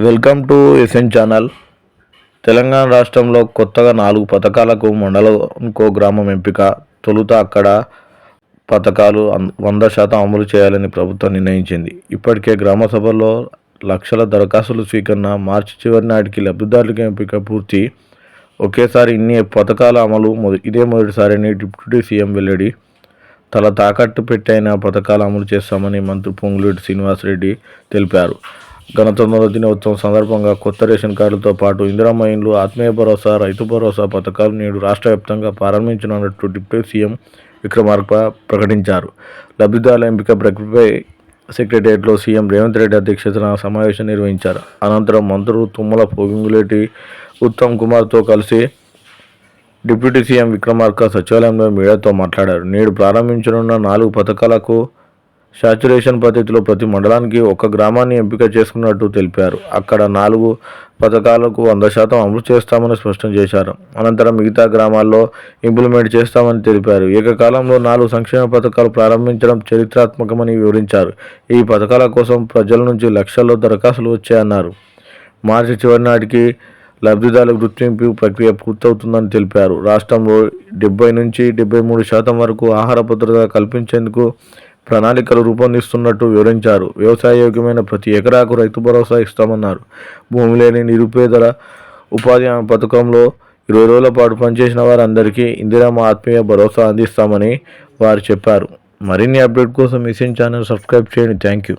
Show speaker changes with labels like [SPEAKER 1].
[SPEAKER 1] Welcome to SN channel. Telangana రాష్ట్రంలో కొత్తగా నాలుగు పథకాలకు మండలంకో గ్రామం ఎంపిక. తొలుత అక్కడ పథకాలు వంద శాతం అమలు చేయాలని ప్రభుత్వం నిర్ణయించింది. ఇప్పటికే గ్రామ సభల్లో లక్షల దరఖాస్తుల స్వీకరణ మార్చి చివరి నాటికి లబ్ధిదారులకు ఎంపిక పూర్తి. ఒకేసారి ఇన్ని పథకాల అమలు మొద- ఇదే మొదటిసారిని డిప్యూటీ సీఎం వెల్లడి తల తాకట్టు పెట్టైన పథకాలు అమలు చేస్తామని మంత్రి పొంగులేటి శ్రీనివాసరెడ్డి తెలిపారు. గణతంత్ర దినోత్సవం సందర్భంగా కొత్త రేషన్ కార్డులతో పాటు ఇందిరమ్మ ఇండ్లు ఆత్మీయ భరోసా రైతు భరోసా పథకాలు నేడు రాష్ట్ర వ్యాప్తంగా ప్రారంభించనున్నట్టు డిప్యూటీ సీఎం విక్రమార్క ప్రకటించారు. లబ్ధిదారుల ఎంపిక ప్రక్రియపై సెక్రటరియట్లో సీఎం రేవంత్ రెడ్డి అధ్యక్షతన సమావేశం నిర్వహించారు. అనంతరం మంత్రులు తుమ్మల పొంగులేటి ఉత్తమ్ కుమార్తో కలిసి డిప్యూటీ సీఎం విక్రమార్క సచివాలయంలో మీడియాతో మాట్లాడారు. నేడు ప్రారంభించనున్న నాలుగు పథకాలకు శాచురేషన్ పద్ధతిలో ప్రతి మండలానికి ఒక గ్రామాన్ని ఎంపిక చేసుకున్నట్టు తెలిపారు. అక్కడ నాలుగు పథకాలకు వంద శాతం అమలు చేస్తామని స్పష్టం చేశారు. అనంతరం మిగతా గ్రామాల్లో ఇంప్లిమెంట్ చేస్తామని తెలిపారు. ఏకకాలంలో నాలుగు సంక్షేమ పథకాలు ప్రారంభించడం చరిత్రాత్మకమని వివరించారు. ఈ పథకాల కోసం ప్రజల నుంచి లక్షల్లో దరఖాస్తులు వచ్చాయన్నారు. మార్చి చివరి నాటికి లబ్ధిదారుల గుర్తింపు ప్రక్రియ పూర్తవుతుందని తెలిపారు. రాష్ట్రంలో డెబ్బై నుంచి డెబ్బై మూడు శాతం వరకు ఆహార భద్రత కల్పించేందుకు ప్రణాళికలు రూపొందిస్తున్నట్టు వివరించారు. వ్యవసాయ యోగ్యమైన ప్రతి ఎకరాకు రైతు భరోసా ఇస్తామన్నారు. భూమి లేని నిరుపేదల ఉపాధి హామీ పథకంలో ఇరవై రోజుల పాటు పనిచేసిన వారందరికీ ఇందిరామ ఆత్మీయ భరోసా అందిస్తామని వారు చెప్పారు. మరిన్ని అప్డేట్ కోసం మిషన్ ఛానల్ సబ్స్క్రైబ్ చేయండి. Thank you.